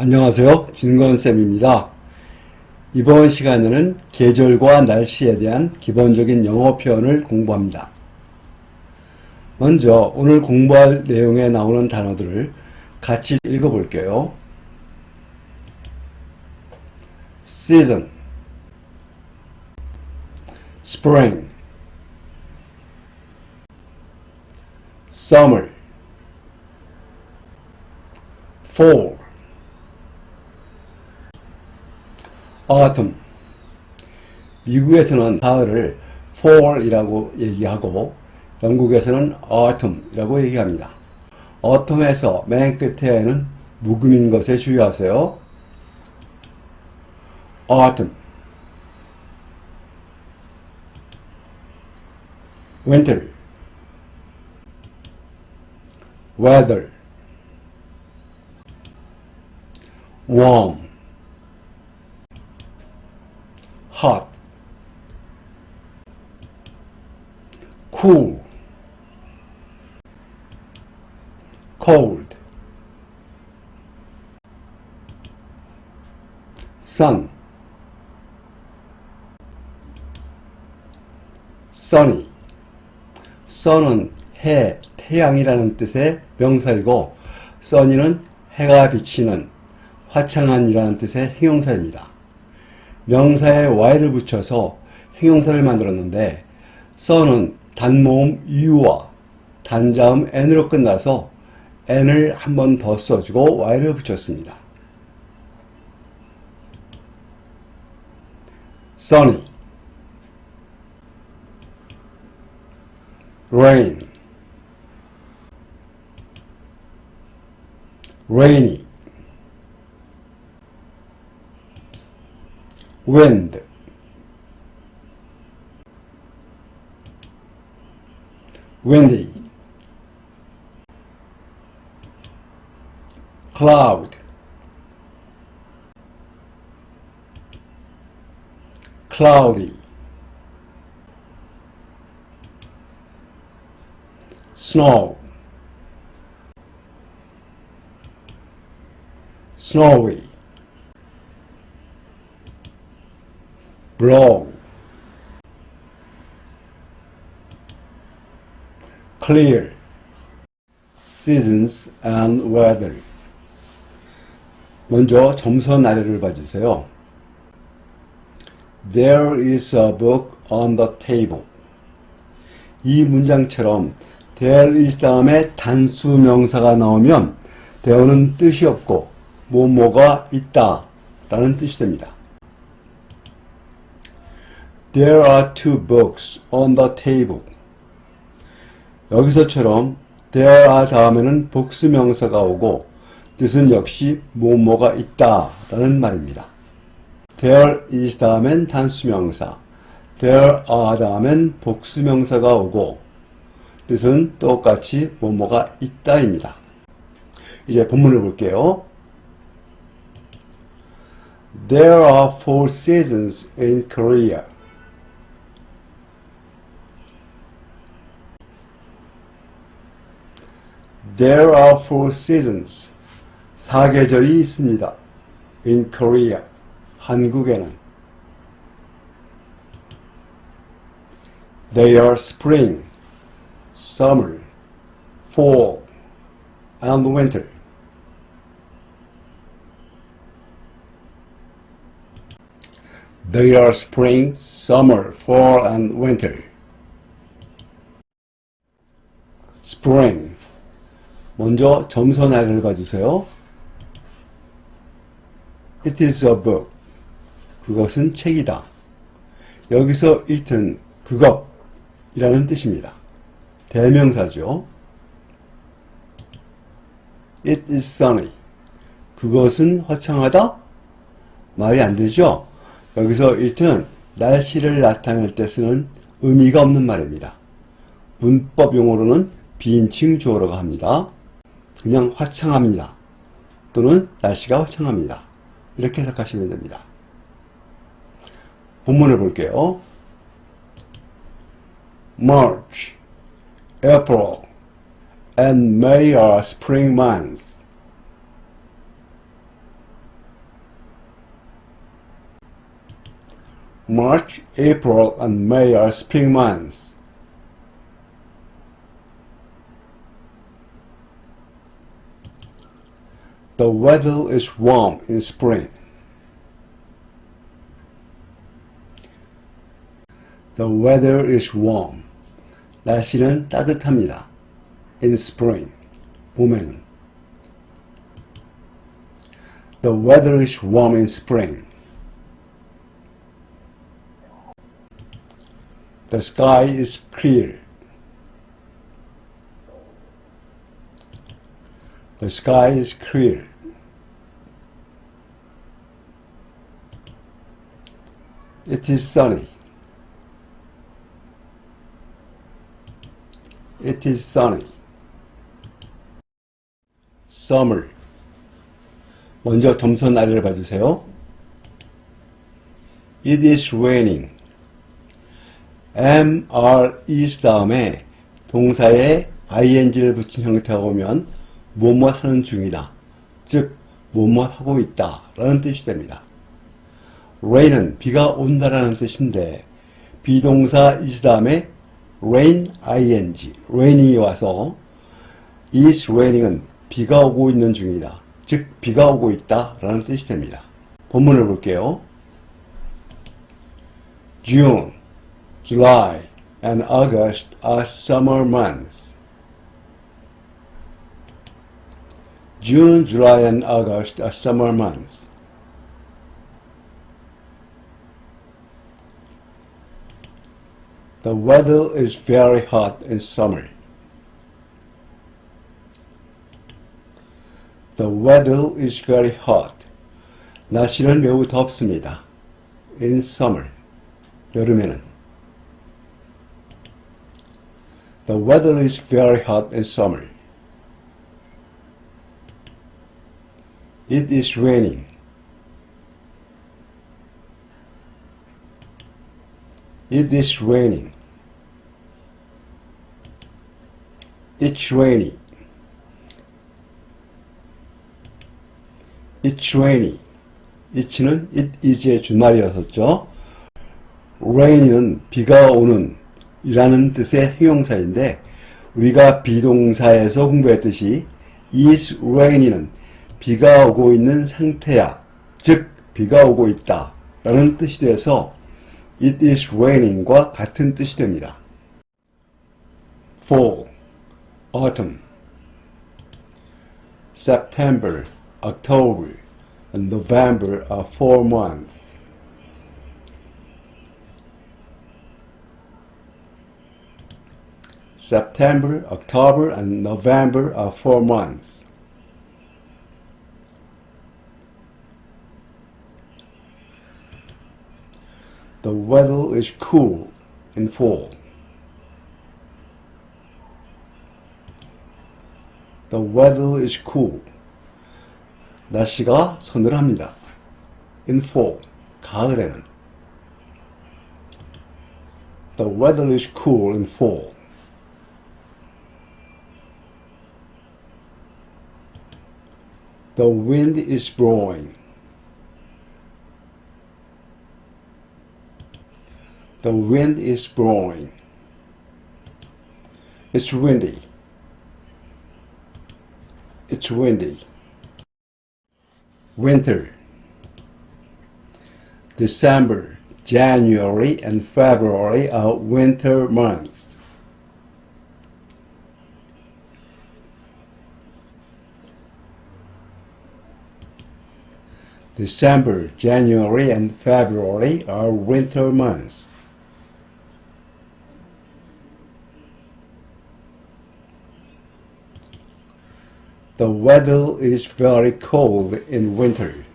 안녕하세요. 진건쌤입니다. 이번 시간에는 계절과 날씨에 대한 기본적인 영어 표현을 공부합니다. 먼저 오늘 공부할 내용에 나오는 단어들을 같이 읽어볼게요. season, spring, summer, fall, autumn. 미국에서는 가을을 fall이라고 얘기하고 영국에서는 autumn이라고 얘기합니다. autumn에서 맨 끝에는 묵음인 것에 주의하세요. autumn, winter, weather, warm, hot, cool, cold, sun, sunny. sun은 해, 태양이라는 뜻의 명사이고 sunny는 해가 비치는 화창한이라는 뜻의 형용사입니다. 명사에 y를 붙여서 형용사를 만들었는데 sun은 단모음 u와 단자음 n으로 끝나서 n을 한 번 더 써주고 y를 붙였습니다. sunny, rain, rainy, wind, windy, cloud, cloudy, snow, snowy, blow, clear, seasons and weather. 먼저 점선 아래를 봐주세요. There is a book on the table. 이 문장처럼 there is 다음에 단수 명사가 나오면 there는 뜻이 없고 뭐뭐가 있다 라는 뜻이 됩니다. There are two books on the table. 여기서처럼 there are 다음에는 복수 명사가 오고 뜻은 역시 뭐뭐가 있다 라는 말입니다. There is 다음엔 단수 명사, there are 다음엔 복수 명사가 오고 뜻은 똑같이 뭐뭐가 있다입니다. 이제 본문을 볼게요. There are four seasons in Korea. There are four seasons. 사계절이 있습니다. In Korea. 한국에는. They are spring, summer, fall, and winter. They are spring, summer, fall, and winter. Spring. 먼저 점선 아래를 봐주세요. It is a book. 그것은 책이다. 여기서 it은 그것이라는 뜻입니다. 대명사죠. It is sunny. 그것은 화창하다? 말이 안 되죠? 여기서 it은 날씨를 나타낼 때 쓰는 의미가 없는 말입니다. 문법 용어로는 비인칭 주어라고 합니다. 그냥 화창합니다. 또는 날씨가 화창합니다. 이렇게 해석하시면 됩니다. 본문을 볼게요. March, April, and May are spring months. March, April, and May are spring months. The weather is warm in spring. The weather is warm. 날씨는 따뜻합니다. In spring. 봄에는. The weather is warm in spring. The sky is clear. The sky is clear. It is sunny. It is sunny. Summer. 먼저 점선 아래를 봐주세요. It is raining. M, R, is 다음에 동사에 ing를 붙인 형태가 오면 뭐뭐 하는 중이다. 즉, 뭐뭐 하고 있다. 라는 뜻이 됩니다. rain은 비가 온다라는 뜻인데 비동사 is 다음에 rain, ing, rain이 와서 is raining은 비가 오고 있는 중이다. 즉, 비가 오고 있다. 라는 뜻이 됩니다. 본문을 볼게요. June, July, and August are summer months. June, July, and August are summer months. The weather is very hot in summer. The weather is very hot. 날씨는 매우 덥습니다. In summer. 여름에는. The weather is very hot in summer. It is raining. It is raining. It's rainy. It's rainy. it는 it is의 준말이었었죠. rain은 비가 오는 이라는 뜻의 형용사인데 우리가 비동사에서 공부했듯이 is raining은 비가 오고 있는 상태야. 즉 비가 오고 있다. 라는 뜻이 돼서 it is raining과 같은 뜻이 됩니다. fall, autumn, September, October, and November are four months. September, October, and November are four months. The weather is cool in fall. The weather is cool. 날씨가 서늘합니다. In fall, 가을에는. The weather is cool in fall. The wind is blowing. The wind is blowing. It's windy. It's windy. Winter. December, January, and February are winter months. December, January, and February are winter months. The weather is very cold in winter.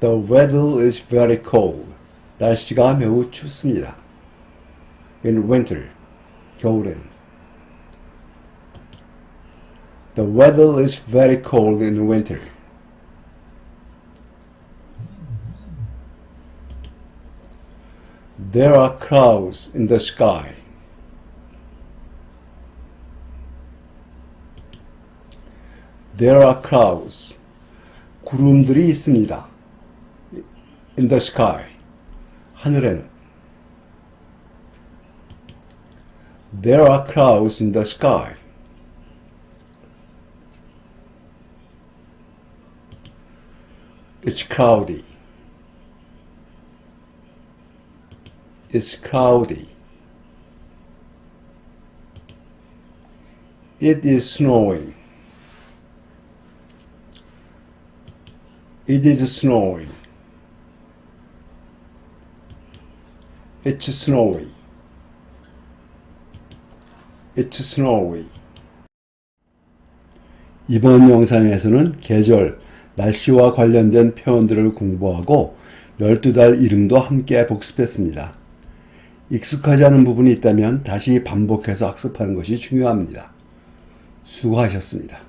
The weather is very cold. 날씨가 매우 춥습니다. In winter, 겨울엔. The weather is very cold in winter. There are clouds in the sky. There are clouds. 구름들이 있습니다. in the sky. 하늘에는. There are clouds in the sky. It's cloudy. It's cloudy. It is snowing. It is snowing. It's snowy. It's snowy. 이번 영상에서는 계절, 날씨와 관련된 표현들을 공부하고 12달 이름도 함께 복습했습니다. 익숙하지 않은 부분이 있다면 다시 반복해서 학습하는 것이 중요합니다. 수고하셨습니다.